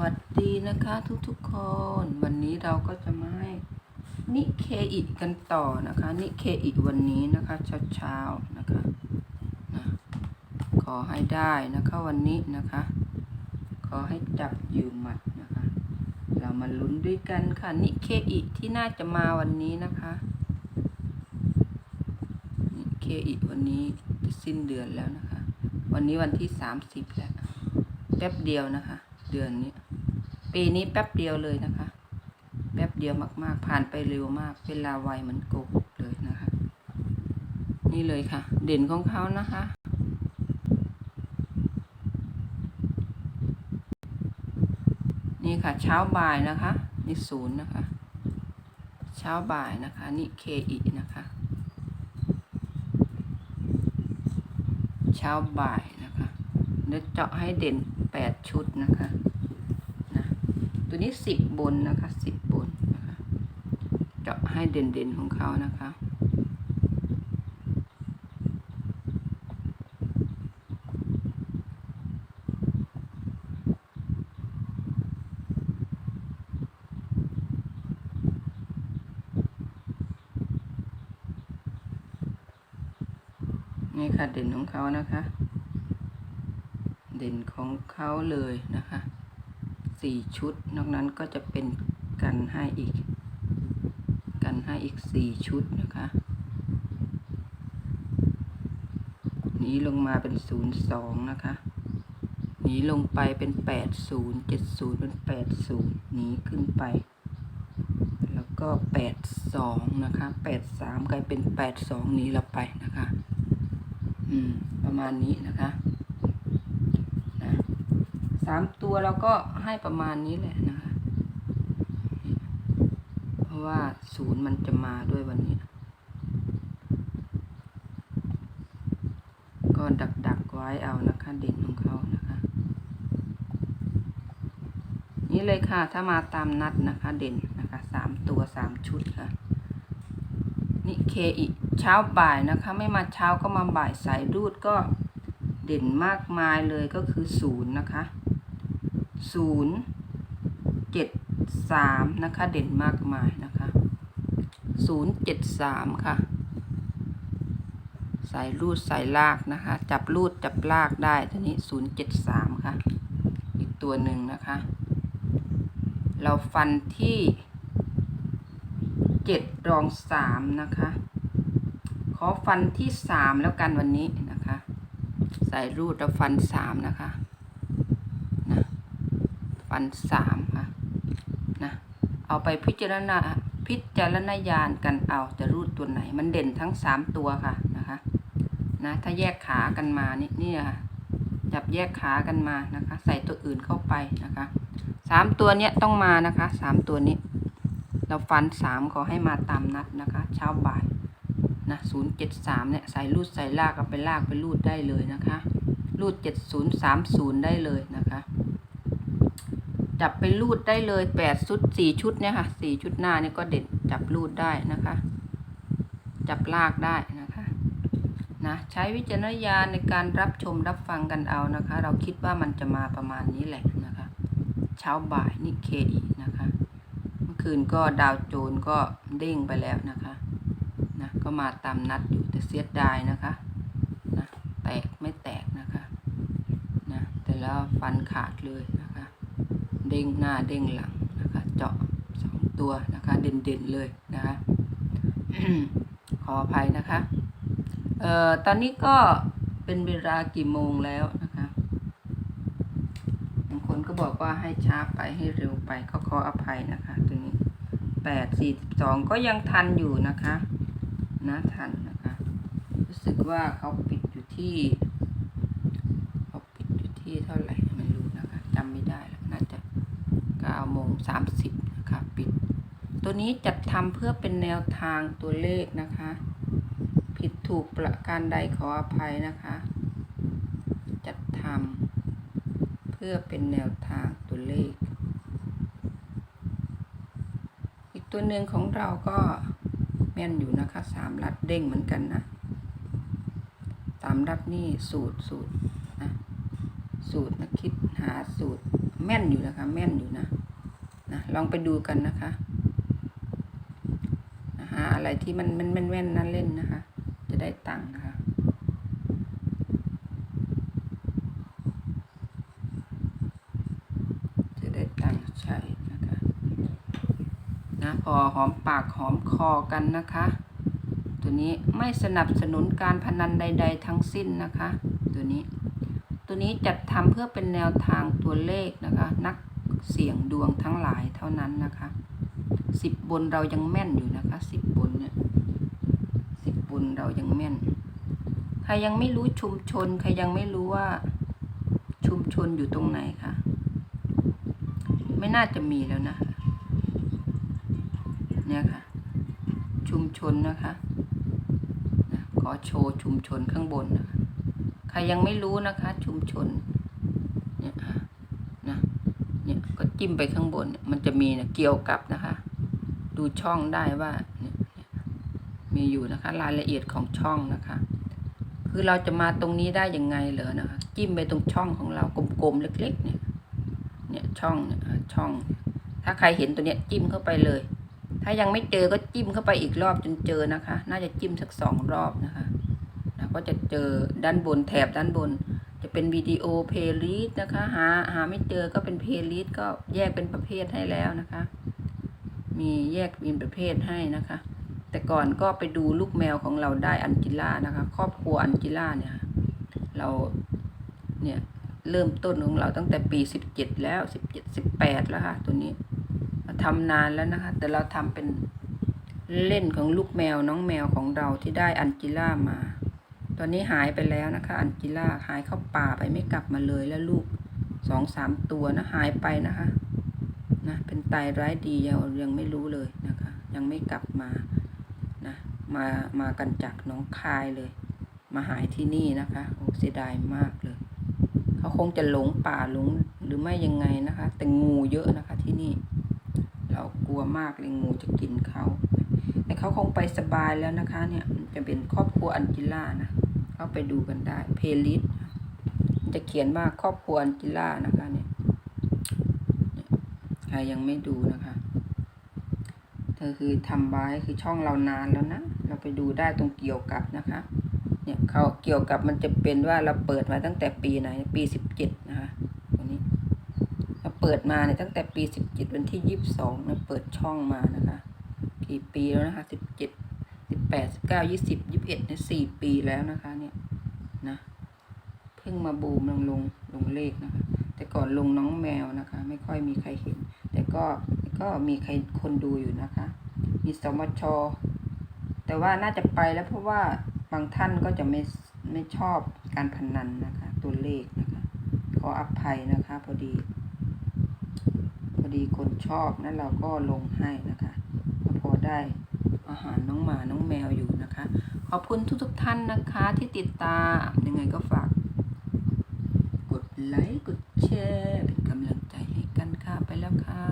วัสดีนะคะทุกๆคน วันนี้เราก็จะมาให้นิเคอิกันต่อนะคะ นิเคอิวันนี้นะคะเช้าๆนะคะนะขอให้ได้นะคะวันนี้นะคะ ขอให้จับอยู่หมัดนะคะ เรามาลุ้นด้วยกันค่ะนิเคอิที่น่าจะมาวันนี้นะคะนิเคอิวันนี้จะสิ้นเดือนแล้วนะคะ วันนี้วันที่สามสิบแล้วแป๊บเดียวนะคะ เดือนนี้ ปีนี้แป๊บเดียวเลยนะคะ แป๊บเดียวมาก ๆ ผ่านไปเร็วมาก เวลาไวเหมือนโกหกเลยนะคะ นี่เลยค่ะ เด่นของเขานะคะนี่ค่ะเช้าบ่ายนะคะนี่ศูนย์นะคะ เช้าบ่ายนะคะ นี่เคอีนะคะ เช้าบ่ายนะคะเดี๋ยวเจาะให้เด่นแปดชุดนะคะนะ ตัวนี้สิบบนนะคะสิบบนนะคะเจาะให้เด่นเด่นๆของเขานะคะนี่ค่ะเด่นของเขานะคะ เด่นของเขาเลยนะคะ สี่ชุด นอกนั้นก็จะเป็นกันให้อีก กันให้อีกสี่ชุดนะคะหนีลงมาเป็นศูนย์สองนะคะหนีลงไปเป็นแปดศูนย์เจ็ดศูนย์เป็นแปดศูนย์หนีขึ้นไป แล้วก็แปดสองนะคะแปดสามกลายเป็นแปดสองหนีเราไปนะคะ อืม ประมาณนี้นะคะ สามตัวเราก็ให้ประมาณนี้แหละนะคะ เพราะว่าศูนย์มันจะมาด้วยวันนี้ ก็ดักดักไว้เอานะคะเด่นของเขานะคะ นี่เลยค่ะ ถ้ามาตามนัดนะคะเด่นนะคะสามตัวสามชุดค่ะนิเคอิเช้าบ่ายนะคะ ไม่มาเช้าก็มาบ่ายสายรูดก็เด่นมากมายเลยก็คือศูนย์นะคะ ศูนย์เจ็ดสามนะคะ เด่นมากมายนะคะศูนย์เจ็ดสามค่ะ สายรูดสายลากนะคะ จับรูดจับลากได้ทีนี้ศูนย์เจ็ดสามค่ะ อีกตัวหนึ่งนะคะ เราฟันที่เจ็ดรองสามนะคะ ขอฟันที่สามแล้วกันวันนี้นะคะใส่รูดแล้วฟันสามนะคะ ฟันสามค่ะนะเอาไปพิจารณาพิจารณญาณกันเอาจะรูดตัวไหน มันเด่นทั้งสามตัวค่ะนะคะนะถ้าแยกขากันมานี่นี่ค่ะจับแยกขากันมานะคะ ใส่ตัวอื่นเข้าไปนะคะสามตัวเนี้ยต้องมานะคะสามตัวนี้ เราฟันสามขอให้มาตามนัดนะคะ เช้าบ่ายนะศูนย์เจ็ดสามเนี่ยใส่รูดใส่ลากเอาไปลากไปรูดได้เลยนะคะรูดเจ็ดศูนย์สามศูนย์ได้เลยนะคะ จับไปรูดได้เลยแปดชุดสี่ชุดเนี่ยค่ะสี่ชุดหน้านี่ก็เด็ดจับรูดได้นะคะ จับลากได้นะคะนะใช้วิจารณญาณในการรับชมรับฟังกันเอานะคะ เราคิดว่ามันจะมาประมาณนี้แหละนะคะ เช้าบ่ายนี่เคอีนะคะ เมื่อคืนก็ดาวโจนก็เด้งไปแล้วนะคะนะก็มาตามนัดอยู่แต่เสียดายนะคะนะแตกไม่แตกนะคะนะแต่แล้วฟันขาดเลย เด้งหน้าเด้งหลังนะคะ เจาะสองตัวนะคะ เด่นๆเลยนะคะขออภัยนะคะเอ่อตอนนี้ก็เป็นเวลากี่โมงแล้วนะคะบางคนก็บอกว่าให้ช้าไปให้เร็วไปก็ขออภัยนะคะตัวนี้แปดสี่สองก็ยังทันอยู่นะคะนะทันนะคะ รู้สึกว่าเขาปิดอยู่ที่เขาปิดอยู่ที่เท่าไหร่ 30นะคะปิด ตัวนี้จัดทำเพื่อเป็นแนวทางตัวเลขนะคะ ผิดถูกประการใดขออภัยนะคะ จัดทำเพื่อเป็นแนวทางตัวเลข อีกตัวหนึ่งของเราก็แม่นอยู่นะคะสามรัดเด้งเหมือนกันนะสามรัดนี่สูตรสูตรนะสูตรนะคิดหาสูตรแม่นอยู่นะคะ แม่นอยู่นะ นะลองไปดูกันนะคะนะฮะอะไรที่มันมันแม่นแม่นนั่นเล่นนะคะ จะได้ตังค์นะคะจะได้ตังค์ใช้นะคะนะพอหอมปากหอมคอกันนะคะ ตัวนี้ไม่สนับสนุนการพนันใด ๆ ทั้งสิ้นนะคะ ตัวนี้ ตัวนี้จัดทำเพื่อเป็นแนวทางตัวเลขนะคะ นัก เสี่ยงดวงทั้งหลายเท่านั้นนะคะสิบบนเรายังแม่นอยู่นะคะสิบบนเนี่ยสิบบนเรายังแม่น ใครยังไม่รู้ชุมชน ใครยังไม่รู้ว่า ชุมชนอยู่ตรงไหนคะไม่น่าจะมีแล้วนะเนี่ยค่ะ ชุมชนนะคะขอโชว์ชุมชนข้างบนนะคะใครยังไม่รู้นะคะ ชุมชนเนี่ยค่ะ เนี่ยก็จิ้มไปข้างบน มันจะมีนะเกี่ยวกับนะคะ ดูช่องได้ว่ามีอยู่นะคะรายละเอียดของช่องนะคะ คือเราจะมาตรงนี้ได้ยังไงเหรอนะคะ จิ้มไปตรงช่องของเรากลมๆเล็ก ๆ เนี่ย เนี่ยช่องเนี่ยช่อง ถ้าใครเห็นตัวเนี้ยจิ้มเข้าไปเลย ถ้ายังไม่เจอก็จิ้มเข้าไปอีกรอบจนเจอนะคะ น่าจะจิ้มสักสองรอบนะคะนะก็จะเจอด้านบนแถบด้านบน จะเป็นวิดีโอเพลย์ลิสต์นะคะ หาหาไม่เจอก็เป็นเพลย์ลิสต์ก็แยกเป็นประเภทให้แล้วนะคะ มีแยกเป็นประเภทให้นะคะ แต่ก่อนก็ไปดูลูกแมวของเราได้อันจิล่านะคะ ครอบครัวอันจิล่าเนี่ย เราเนี่ยเริ่มต้นของเราตั้งแต่ปีสิบเจ็ดแล้วสิบเจ็ดสิบแปดแล้วค่ะ ตัวนี้ทำนานแล้วนะคะ แต่เราทำเป็นเล่นของลูกแมวน้องแมวของเราที่ได้อันจิล่ามา ตอนนี้หายไปแล้วนะคะ อันจิล่าหายเข้าป่าไปไม่กลับมาเลยแล้วลูกสองสามตัวนะหายไปนะคะนะเป็นไตร้ายดียังยังไม่รู้เลยนะคะ ยังไม่กลับมานะมามากันจากหน้องคายเลย มาหายที่นี่นะคะโอ้เสียดายมากเลย เขาคงจะหลงป่าหลงหรือไม่ยังไงนะคะ แต่งูเยอะนะคะที่นี่ เรากลัวมากเลยงูจะกินเขาแต่เขาคงไปสบายแล้วนะคะเนี่ยมันจะเป็นครอบครัวอันจิล่านะ เข้าไปดูกันได้ เพลิสจะเขียนว่าครอบครัวอันจิล่านะคะเนี่ยใครยังไม่ดูนะคะเธอคือทำไว้คือช่องเรานานแล้วนะ เราไปดูได้ตรงเกี่ยวกับนะคะ เนี่ยเขาเกี่ยวกับมันจะเป็นว่าเราเปิดมาตั้งแต่ปีไหน ปีสิบเจ็ดนะคะตัวนี้เราเปิดมาเนี่ยตั้งแต่ปีสิบเจ็ดวันที่ยี่สิบสองนะเปิดช่องมานะคะ กี่ปีแล้วนะคะสิบเจ็ด สิบแปดสิบเก้ายี่สิบยี่สิบเอ็ดเนี่ยสี่ปีแล้วนะคะเนี่ยนะเพิ่งมาบูมลงลงลงเลขนะคะ แต่ก่อนลงน้องแมวนะคะ ไม่ค่อยมีใครเห็น แต่ก็ก็มีใครคนดูอยู่นะคะ มีสมช แต่ว่าน่าจะไปแล้วเพราะว่าบางท่านก็จะไม่ไม่ชอบการพนันนะคะ ตัวเลขนะคะ ขออภัยนะคะ พอดี พอดีคนชอบนั้นเราก็ลงให้นะคะ พอได้ อาหารน้องหมาน้องแมวอยู่นะคะ ขอบคุณทุกๆท่านนะคะที่ติดตามยังไงก็ฝาก กดไลค์กดแชร์เป็นกำลังใจให้กันค่ะไปแล้วค่ะ